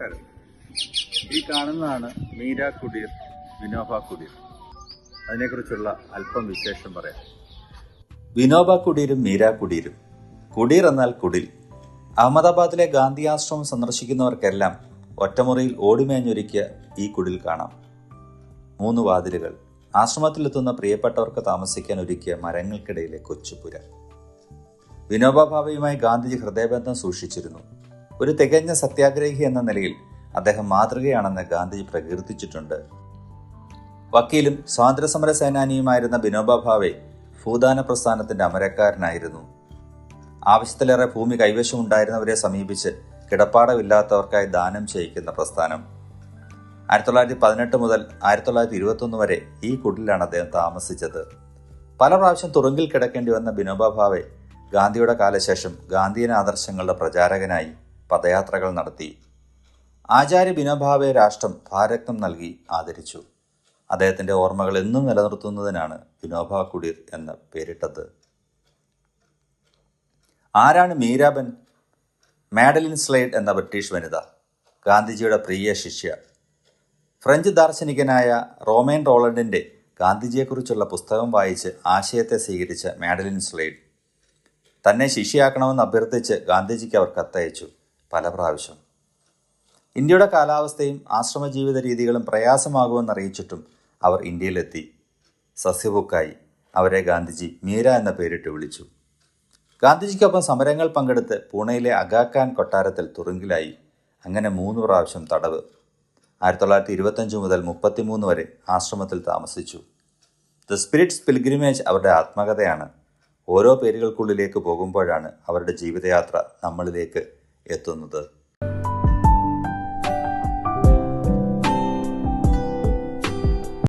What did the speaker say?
നമസ്കാരം. ഈ കാണുന്നതാണ് മീര കുടീർ വിനോബ കുടീർ അതിനെക്കുറിച്ചുള്ള അല്പം വിശേഷം പറയാം. വിനോബ കുടീരും മീര കുടീരും. കുടീർ എന്നാൽ കുടിൽ. അഹമ്മദാബാദിലെ ഗാന്ധി ആശ്രമം സന്ദർശിക്കുന്നവർക്കെല്ലാം ഒറ്റമുറിയിൽ ഓടിമേഞ്ഞൊരുക്കിയ ഈ കുടിൽ കാണാം. മൂന്ന് വാതിലുകൾ. ആശ്രമത്തിലെത്തുന്ന പ്രിയപ്പെട്ടവർക്ക് താമസിക്കാൻ ഒരുക്കിയ മരങ്ങൾക്കിടയിലെ കൊച്ചുപുര. വിനോബാഭാവയുമായി ഗാന്ധിജി ഹൃദയബന്ധം സൂക്ഷിച്ചിരുന്നു. ഒരു തികഞ്ഞ സത്യാഗ്രഹി എന്ന നിലയിൽ അദ്ദേഹം മാതൃകയാണെന്ന് ഗാന്ധിജി പ്രകീർത്തിച്ചിട്ടുണ്ട്. വക്കീലും സ്വാതന്ത്ര്യസമര സേനാനിയുമായിരുന്ന വിനോബ ഭാവെ ഭൂദാന പ്രസ്ഥാനത്തിന്റെ അമരക്കാരനായിരുന്നു. ആവശ്യത്തിലേറെ ഭൂമി കൈവശം ഉണ്ടായിരുന്നവരെ സമീപിച്ച് കിടപ്പാടമില്ലാത്തവർക്കായി ദാനം ചെയ്യിക്കുന്ന പ്രസ്ഥാനം. ആയിരത്തി തൊള്ളായിരത്തി പതിനെട്ട് മുതൽ ആയിരത്തി തൊള്ളായിരത്തി ഇരുപത്തൊന്ന് വരെ ഈ കുടിലാണ് അദ്ദേഹം താമസിച്ചത്. പല പ്രാവശ്യം തുറങ്കിൽ കിടക്കേണ്ടി വന്ന ബിനോബ ഭാവെ ഗാന്ധിയുടെ കാലശേഷം ഗാന്ധിയൻ ആദർശങ്ങളുടെ പ്രചാരകനായി. പദയാത്രകൾ നടത്തി. ആചാര്യ വിനോഭാവെ രാഷ്ട്രം ഭാരത്നം നൽകി ആദരിച്ചു. അദ്ദേഹത്തിന്റെ ഓർമ്മകൾ എന്നും നിലനിർത്തുന്നതിനാണ് വിനോബ കുടീർ എന്ന പേരിട്ടത്. ആരാണ് മീരാബൻ മാഡലിൻ സ്ലൈഡ് എന്ന ബ്രിട്ടീഷ് വനിത. ഗാന്ധിജിയുടെ പ്രിയ ശിഷ്യ. ഫ്രഞ്ച് ദാർശനികനായ റോമേൻ റോളണ്ടിന്റെ ഗാന്ധിജിയെക്കുറിച്ചുള്ള പുസ്തകം വായിച്ച് ആശയത്തെ സ്വീകരിച്ച മാഡലിൻ സ്ലൈഡ് തന്നെ ശിഷ്യയാക്കണമെന്ന് അഭ്യർത്ഥിച്ച് ഗാന്ധിജിക്ക് അവർ കത്തയച്ചു. പല പ്രാവശ്യം. ഇന്ത്യയുടെ കാലാവസ്ഥയും ആശ്രമ ജീവിത രീതികളും പ്രയാസമാകുമെന്ന് അറിയിച്ചിട്ടും അവർ ഇന്ത്യയിലെത്തി. സസ്യബുക്കായി അവരെ ഗാന്ധിജി മീര എന്ന പേരിട്ട് വിളിച്ചു. ഗാന്ധിജിക്കൊപ്പം സമരങ്ങൾ പങ്കെടുത്ത് പൂണെയിലെ അഗാഖാൻ കൊട്ടാരത്തിൽ തുറുങ്കിലായി. അങ്ങനെ മൂന്ന് പ്രാവശ്യം തടവ്. ആയിരത്തി തൊള്ളായിരത്തി ഇരുപത്തഞ്ച് മുതൽ മുപ്പത്തിമൂന്ന് വരെ ആശ്രമത്തിൽ താമസിച്ചു. ദ സ്പിരിറ്റ്സ് പിൽഗ്രിമേജ് അവരുടെ ആത്മകഥയാണ്. ഓരോ പേരുകൾക്കുള്ളിലേക്ക് പോകുമ്പോഴാണ് അവരുടെ ജീവിതയാത്ര നമ്മളിലേക്ക് എത്തുന്നത്.